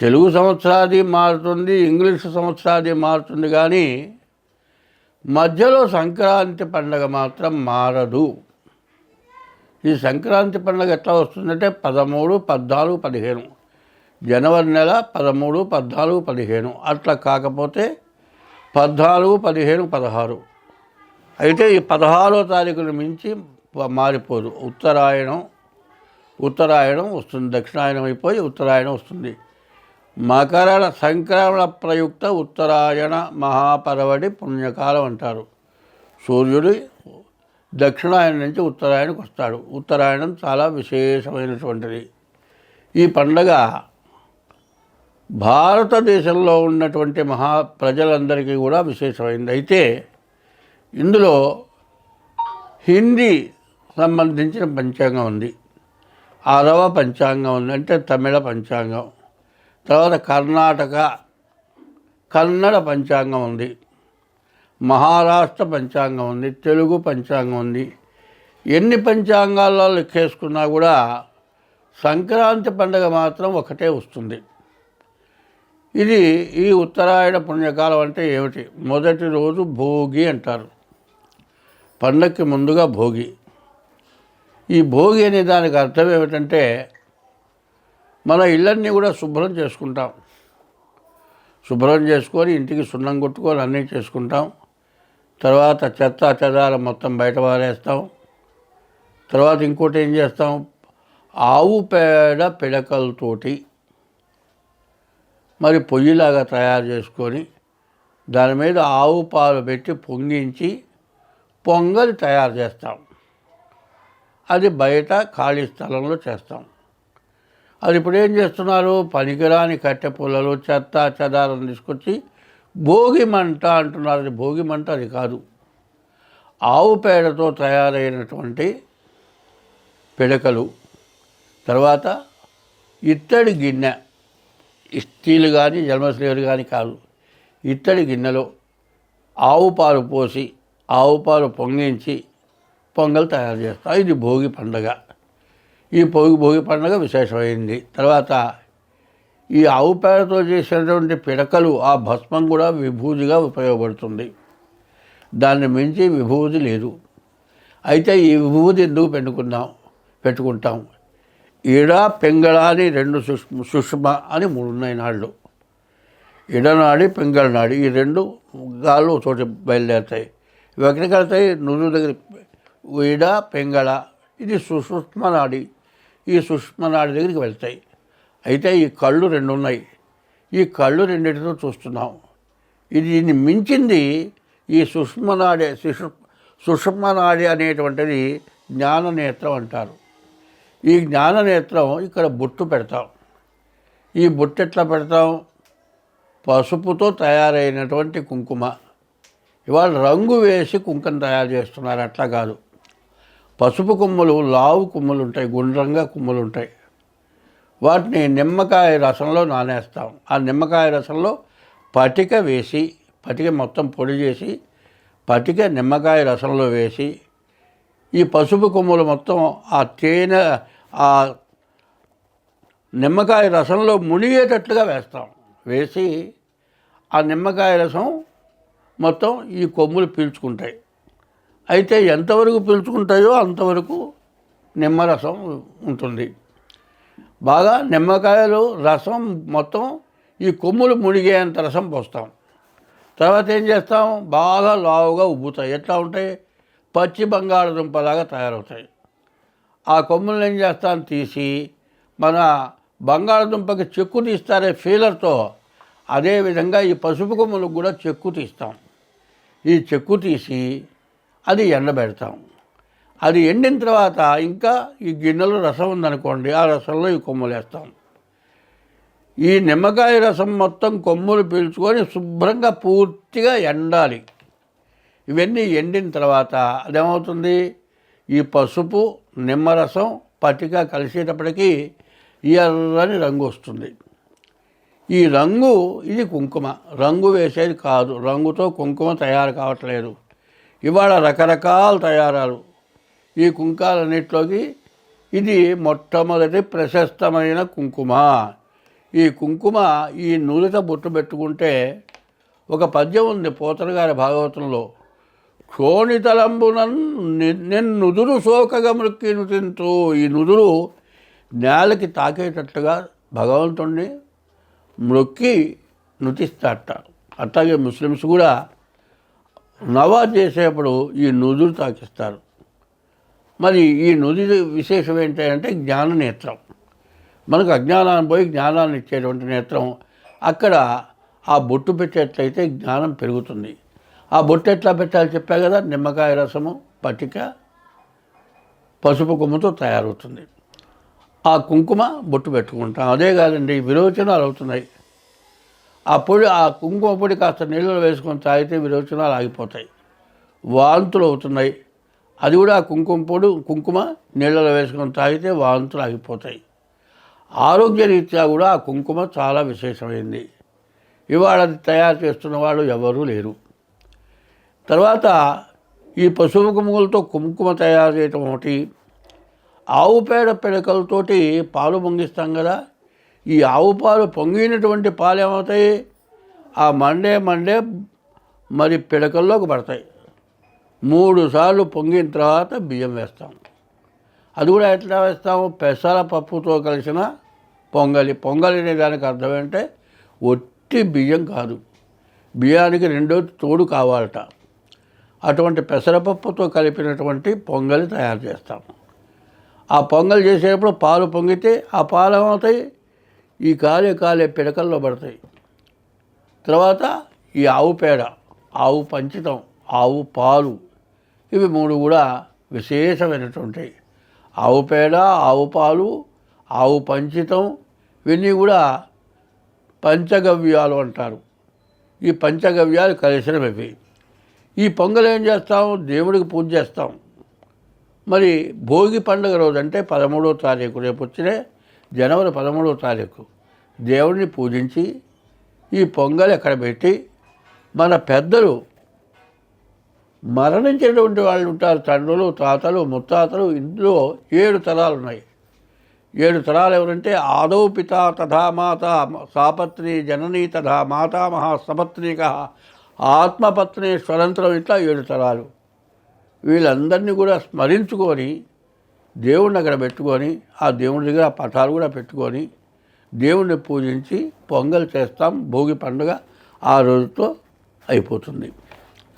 తెలుగు సంవత్సరాది మారుతుంది ఇంగ్లీష్ సంవత్సరాది మారుతుంది కానీ మధ్యలో సంక్రాంతి పండగ మాత్రం మారదు. ఈ సంక్రాంతి పండుగ ఎట్లా వస్తుందంటే పదమూడు పద్నాలుగు పదిహేను. జనవరి నెల పదమూడు పద్నాలుగు పదిహేను. అట్లా కాకపోతే పద్నాలుగు పదిహేను పదహారు. అయితే ఈ పదహారో తారీఖును మించి మారిపోదు. ఉత్తరాయణం ఉత్తరాయణం వస్తుంది. దక్షిణాయనం అయిపోయి ఉత్తరాయణం వస్తుంది. మకర సంక్రమణ ప్రయుక్త ఉత్తరాయణ మహాపరవడి పుణ్యకాలం అంటారు. సూర్యుడు దక్షిణాయన నుంచి ఉత్తరాయణకు వస్తాడు. ఉత్తరాయణం చాలా విశేషమైనటువంటిది. ఈ పండగ భారతదేశంలో ఉన్నటువంటి మహా ప్రజలందరికీ కూడా విశేషమైంది. అయితే ఇందులో హిందీ సంబంధించిన పంచాంగం ఉంది. ఆరవ పంచాంగం ఉంది. అంటే తమిళ పంచాంగం. తర్వాత కర్ణాటక కన్నడ పంచాంగం ఉంది. మహారాష్ట్ర పంచాంగం ఉంది తెలుగు పంచాంగం ఉంది. ఎన్ని పంచాంగాల్లో లెక్కేసుకున్నా కూడా సంక్రాంతి పండుగ మాత్రం ఒకటే వస్తుంది. ఇది ఈ ఉత్తరాయణ పుణ్యకాలం అంటే ఏమిటి? మొదటి రోజు భోగి అంటారు. పండగకి ముందుగా భోగి. ఈ భోగి అనే దానికి అర్థం ఏమిటంటే మన ఇళ్ళన్నీ కూడా శుభ్రం చేసుకుంటాం. శుభ్రం చేసుకొని ఇంటికి సున్నం కొట్టుకొని అన్నీ చేసుకుంటాం. తర్వాత చెత్త చెదారం మొత్తం బయట పారేస్తాం. తర్వాత ఇంకోటి ఏం చేస్తాం? ఆవు పేడ పిడకలతోటి మరి పొయ్యిలాగా తయారు చేసుకొని దాని మీద ఆవు పాలు పెట్టి పొంగించి పొంగలి తయారు చేస్తాం. అది బయట ఖాళీ స్థలంలో చేస్తాం. అది ఇప్పుడు ఏం చేస్తున్నారు? పనికిరాని కట్టె పుల్లలు చెత్త చెదారం తీసుకొచ్చి భోగి మంట అంటున్నారు. అది భోగి మంట అది కాదు. ఆవు పేడతో తయారైనటువంటి పిడకలు. తర్వాత ఇత్తడి గిన్నె. స్టీల్ కానీ జన్మశ్రీలు కానీ కాదు. ఇత్తడి గిన్నెలో ఆవు పాలు పోసి ఆవు పాలు పొంగించి పొంగల్ తయారు చేస్తాం. ఇది భోగి పండగ. ఈ భోగి భోగి పండుగ విశేషమైంది. తర్వాత ఈ ఆవు పేడతో చేసినటువంటి పిడకలు ఆ భస్మం కూడా విభూతిగా ఉపయోగపడుతుంది. దాన్ని మించి విభూతి లేదు. అయితే ఈ విభూతి ఎందుకు పెట్టుకుందాం పెట్టుకుంటాం? ఈడ పెంగళ అని రెండు సుష్మ సుష్మ అని మూడు ఉన్నాయి నాళ్ళు. ఇడనాడి పెంగళనాడి ఈ రెండు గాలు చోట బయలుదేరుతాయి. ఇవి ఎక్కడికి వెళ్తాయి? నుదురు దగ్గర ఇడ పెంగళ ఇది సుష్మ నాడి. ఈ సుష్మనాడి దగ్గరికి వెళ్తాయి. అయితే ఈ కళ్ళు రెండు ఉన్నాయి ఈ కళ్ళు రెండింటితో చూస్తున్నాం. ఇది దీన్ని మించింది ఈ సుష్మనాడి సుషు సుషుమ్నాడి అనేటువంటిది జ్ఞాననేత్రం అంటారు. ఈ జ్ఞాననేత్రం ఇక్కడ బొట్టు పెడతాం. ఈ బొట్టు ఎట్లా పెడతాం? పసుపుతో తయారైనటువంటి కుంకుమ. ఇవాళ రంగు వేసి కుంకుమ తయారు చేస్తున్నారు. అట్లా కాదు. పసుపు కొమ్ములు లావు కొమ్మలు ఉంటాయి గుండ్రంగా కొమ్మలు ఉంటాయి వాటిని నిమ్మకాయ రసంలో నానేస్తాం. ఆ నిమ్మకాయ రసంలో పటిక వేసి పటిక మొత్తం పొడి చేసి పటిక నిమ్మకాయ రసంలో వేసి ఈ పసుపు కొమ్ములు మొత్తం ఆ తేనె ఆ నిమ్మకాయ రసంలో మునిగేటట్లుగా వేస్తాం. వేసి ఆ నిమ్మకాయ రసం మొత్తం ఈ కొమ్ములు పీల్చుకుంటాయి. అయితే ఎంతవరకు పీల్చుకుంటాయో అంతవరకు నిమ్మరసం ఉంటుంది. బాగా నిమ్మకాయలు రసం మొత్తం ఈ కొమ్ములు మునిగేంత రసం పోస్తాం. తర్వాత ఏం చేస్తాం? బాగా లావుగా ఉబ్బుతాయి. ఎట్లా ఉంటాయి? పచ్చి బంగాళదుంపలాగా తయారవుతాయి. ఆ కొమ్ములను ఏం చేస్తాం? తీసి మన బంగాళదుంపకి చెక్కు తీస్తారే ఫీలర్తో అదేవిధంగా ఈ పసుపు కొమ్ములకు కూడా చెక్కు తీస్తాం. ఈ చెక్కు తీసి అది ఎండబెడతాం అది ఎండిన తర్వాత ఇంకా ఈ గిన్నెలో రసం ఉందనుకోండి ఆ రసంలో ఈ కొమ్ములు వేస్తాం. ఈ నిమ్మకాయ రసం మొత్తం కొమ్ములు పీల్చుకొని శుభ్రంగా పూర్తిగా ఎండాలి. ఇవన్నీ ఎండిన తర్వాత అదేమవుతుంది? ఈ పసుపు నిమ్మరసం పట్టిక కలిసేటప్పటికీ ఎర్రని రంగు వస్తుంది. ఈ రంగు ఇది కుంకుమ. రంగు వేసేది కాదు. రంగుతో కుంకుమ తయారు కావట్లేదు. ఇవాళ రకరకాల తయారాలు. ఈ కుంకాలన్నింటిలోకి ఇది మొట్టమొదటి ప్రశస్తమైన కుంకుమ. ఈ కుంకుమ ఈ నూలిత బొట్టు పెట్టుకుంటే ఒక పద్యం ఉంది పోతన గారి భాగవతంలో. క్షోణితలంబునన్ నుదురు శోకగా మృక్కి నుతింతూ ఈ నుదురు నేలకి తాకేటట్లుగా భగవంతుణ్ణి మృక్కి నుతిస్తాట అట్లాగే ముస్లిమ్స్ కూడా నవాజ్ చేసేప్పుడు ఈ నుదురు తాకిస్తారు. మరి ఈ నుది విశేషం ఏంటంటే జ్ఞాన నేత్రం. మనకు అజ్ఞానాన్ని పోయి జ్ఞానాన్ని ఇచ్చేటువంటి నేత్రం. అక్కడ ఆ బొట్టు పెట్టేట్లయితే జ్ఞానం పెరుగుతుంది. ఆ బొట్టు ఎట్లా పెట్టాలి చెప్పా కదా? నిమ్మకాయ రసము పటిక పసుపు కొమ్ముతో తయారవుతుంది. ఆ కుంకుమ బొట్టు పెట్టుకుంటాం. అదే కాదండి విరోచనాలు అవుతున్నాయి. ఆ పొడి ఆ కుంకుమ పొడి కాస్త నీళ్ళలో వేసుకొని తాగితే విరోచనాలు ఆగిపోతాయి. వాంతులు అవుతున్నాయి. అది కూడా ఆ కుంకుమ పొడి కుంకుమ నీళ్ళలో వేసుకొని తాగితే వాంతులు ఆగిపోతాయి. ఆరోగ్యరీత్యా కూడా ఆ కుంకుమ చాలా విశేషమైంది. ఇవాళ అది తయారు చేస్తున్న వాళ్ళు ఎవరూ లేరు. తర్వాత ఈ పశువు కుంకుమలతో కుంకుమ తయారు చేయటం ఒకటి ఆవు పేడ పిడకలతోటి పాలు పొంగిస్తాం కదా ఈ ఆవు పాలు పొంగినటువంటి పాలు ఏమవుతాయి? ఆ మండే మండే మరి పిడకల్లోకి పడతాయి. మూడు సార్లు పొంగిన తర్వాత బియ్యం వేస్తాం. అది కూడా ఎట్లా వేస్తాము? పెసర పప్పుతో కలిసిన పొంగలి. పొంగలి అనే దానికి అర్థం ఏంటంటే ఒట్టి బియ్యం కాదు. బియ్యానికి రెండో తోడు కావాలట. అటువంటి పెసరపప్పుతో కలిపినటువంటి పొంగలి తయారు చేస్తాము. ఆ పొంగల్ చేసేటప్పుడు పాలు పొంగితే ఆ పాలు ఏమవుతాయి? ఈ కాలే కాలే పిడకల్లో పడతాయి. తర్వాత ఈ ఆవు పేడ ఆవు పంచితం ఆవు పాలు ఇవి మూడు కూడా విశేషమైనటువంటివి. ఆవు పేడ ఆవు పాలు ఆవు పంచితం ఇవన్నీ కూడా పంచగవ్యాలు అంటారు. ఈ పంచగవ్యాలు కలిసినవి ఈ పొంగల్ ఏం చేస్తాం? దేవుడికి పూజ చేస్తాం. మరి భోగి పండుగ రోజు అంటే పదమూడో తారీఖు రేపు వచ్చినే జనవరి పదమూడవ తారీఖు దేవుడిని పూజించి ఈ పొంగల్ ఎక్కడ పెట్టి మన పెద్దలు మరణించినటువంటి వాళ్ళు ఉంటారు. తండ్రులు తాతలు ముత్తాతలు ఇందులో ఏడు తరాలు ఉన్నాయి. ఏడు తరాలు ఎవరంటే ఆదౌ పిత తథా మాత సాపత్ని జననీ తథా మాతామహ సపత్నిక ఆత్మపత్ని స్వతంత్రం ఇట్లా ఏడు తరాలు. వీళ్ళందరినీ కూడా స్మరించుకొని దేవుడిని అక్కడ పెట్టుకొని ఆ దేవుడి దగ్గర ఆ పటాలు కూడా పెట్టుకొని దేవుణ్ణి పూజించి పొంగల్ చేస్తాం. భోగి పండుగ ఆ రోజుతో అయిపోతుంది.